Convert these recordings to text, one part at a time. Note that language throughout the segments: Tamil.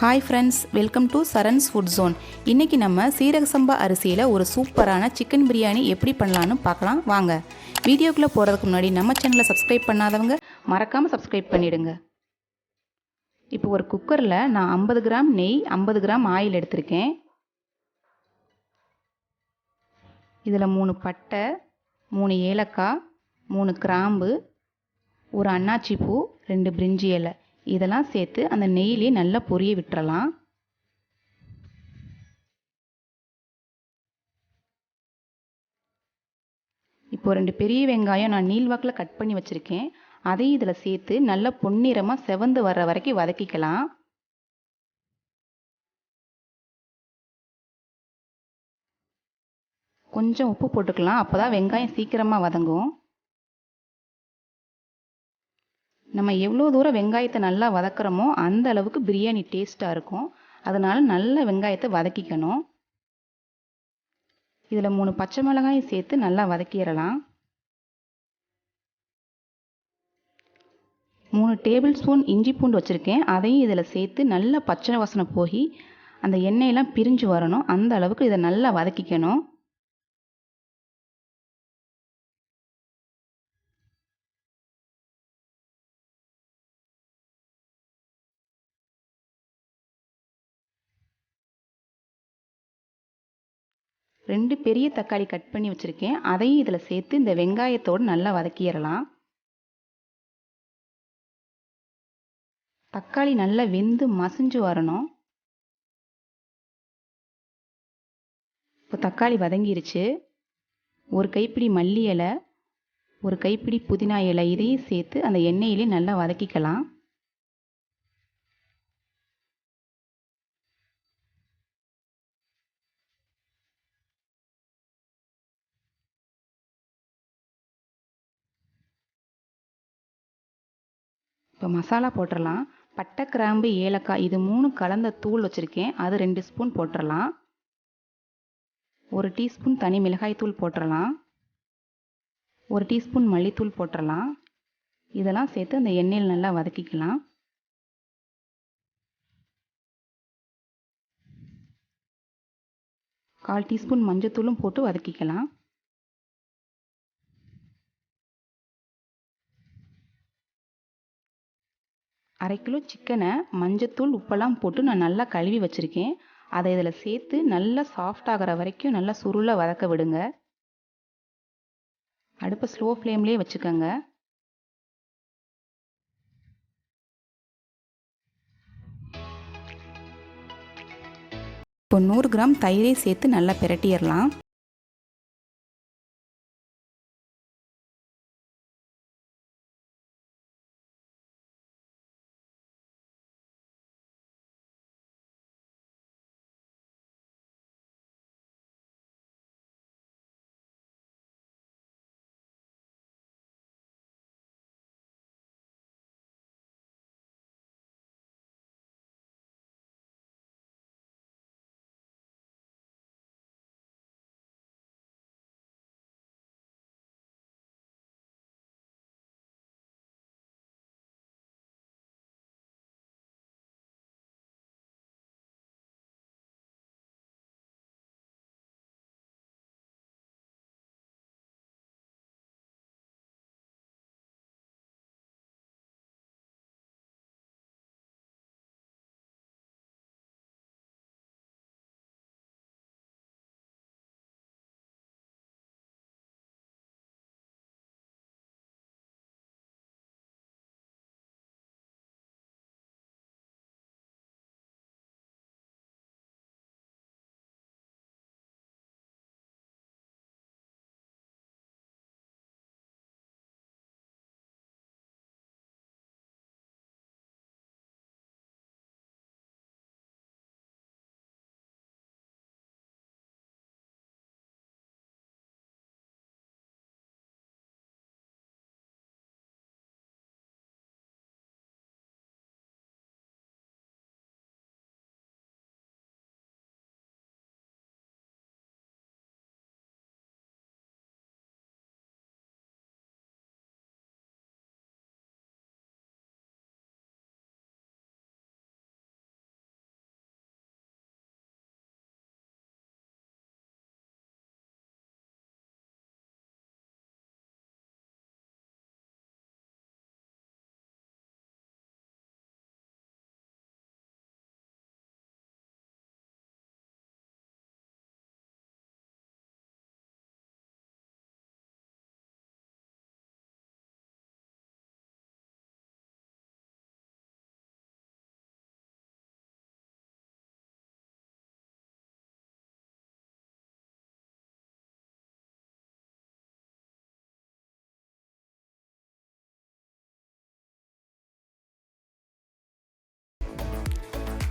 Hi friends welcome to Charan's food zone இன்றைக்கி நம்ம சீரக சம்பா அரிசியில் ஒரு சூப்பரான சிக்கன் பிரியாணி எப்படி பண்ணலான்னு பார்க்கலாம். வாங்க. வீடியோக்குள்ளே போகிறதுக்கு முன்னாடி நம்ம சேனலை சப்ஸ்கிரைப் பண்ணாதவங்க மறக்காமல் சப்ஸ்கிரைப் பண்ணிவிடுங்க இப்போ ஒரு குக்கரில் நான் ஐம்பது கிராம் நெய் ஐம்பது கிராம் ஆயில் எடுத்திருக்கேன். இதில் மூணு பட்டை மூணு ஏலக்காய் மூணு கிராம்பு ஒரு அன்னாச்சி பூ ரெண்டு பிரிஞ்சி இலை. இதெல்லாம் சேர்த்து அந்த நெய்யிலே நல்லா பொரிய விட்டுறலாம். இப்போ ரெண்டு பெரிய வெங்காயம் நான் நீள்வாக்கில் கட் பண்ணி வச்சுருக்கேன். அதையும் இதில் சேர்த்து நல்லா பொன்னிறமாக செவந்து வர்ற வரைக்கும் வதக்கிக்கலாம். கொஞ்சம் உப்பு போட்டுக்கலாம். அப்போ தான் வெங்காயம் சீக்கிரமாக வதங்கும். நம்ம எவ்வளோ தூரம் வெங்காயத்தை நல்லா வதக்குறோமோ அந்த அளவுக்கு பிரியாணி டேஸ்ட்டாக இருக்கும். அதனால் நல்ல வெங்காயத்தை வதக்கிக்கணும். இதில் மூணு பச்சை மிளகாயும் சேர்த்து நல்லா வதக்கிடலாம். மூணு டேபிள் ஸ்பூன் இஞ்சி பூண்டு வச்சுருக்கேன். அதையும் இதில் சேர்த்து நல்லா பச்சை வாசனை போய் அந்த எண்ணெயெல்லாம் பிரிஞ்சு வரணும். அந்த அளவுக்கு இதை நல்லா வதக்கிக்கணும். ரெண்டு பெரிய தக்காளி கட் பண்ணி வச்சுருக்கேன். அதையும் இதில் சேர்த்து இந்த வெங்காயத்தோடு நல்லா வதக்கிடலாம். தக்காளி நல்லா வெந்து மசிஞ்சு வரணும். இப்போ தக்காளி வதங்கிருச்சு. ஒரு கைப்பிடி மல்லி இலை ஒரு கைப்பிடி புதினா இலை இதையும் சேர்த்து அந்த எண்ணெயிலே நல்லா வதக்கிக்கலாம். இப்போ மசாலா போட்டுடலாம் பட்டை கிராம்பு ஏலக்காய் இது மூணு கலந்த தூள் வச்சுருக்கேன். அது ரெண்டு ஸ்பூன் போட்டுடலாம் ஒரு டீஸ்பூன் தனி மிளகாய் தூள் போட்டுடலாம் ஒரு டீஸ்பூன் மல்லித்தூள் போட்டுடலாம் இதெல்லாம் சேர்த்து அந்த எண்ணெயில் நல்லா வதக்கிக்கலாம். கால் டீஸ்பூன் மஞ்சத்தூளும் போட்டு வதக்கிக்கலாம். அரை கிலோ சிக்கனை மஞ்சத்தூள் உப்பெல்லாம் போட்டு நான் நல்லா கழுவி வச்சுருக்கேன். அதை இதில் சேர்த்து நல்லா சாஃப்ட் ஆகிற வரைக்கும் நல்லா சுருளை வதக்க விடுங்க. அடுப்பை ஸ்லோ ஃப்ளேம்லேயே வச்சுக்கோங்க. இப்போ நூறு கிராம் தயிரை சேர்த்து நல்லா பிரட்டிடலாம்.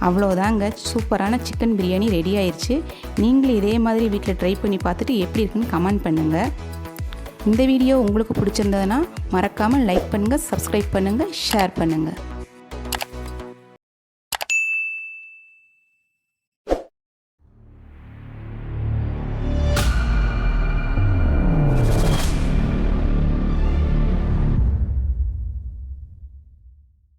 அவ்வளோதாங்க சூப்பரான சிக்கன் பிரியாணி ரெடி ஆயிடுச்சு நீங்களும் இதே மாதிரி வீட்டில் ட்ரை பண்ணி பார்த்துட்டு எப்படி இருக்குன்னு கமெண்ட் பண்ணுங்கள் இந்த வீடியோ உங்களுக்கு பிடிச்சிருந்ததுன்னா மறக்காமல் லைக் பண்ணுங்கள் சப்ஸ்கிரைப் பண்ணுங்கள் ஷேர் பண்ணுங்கள்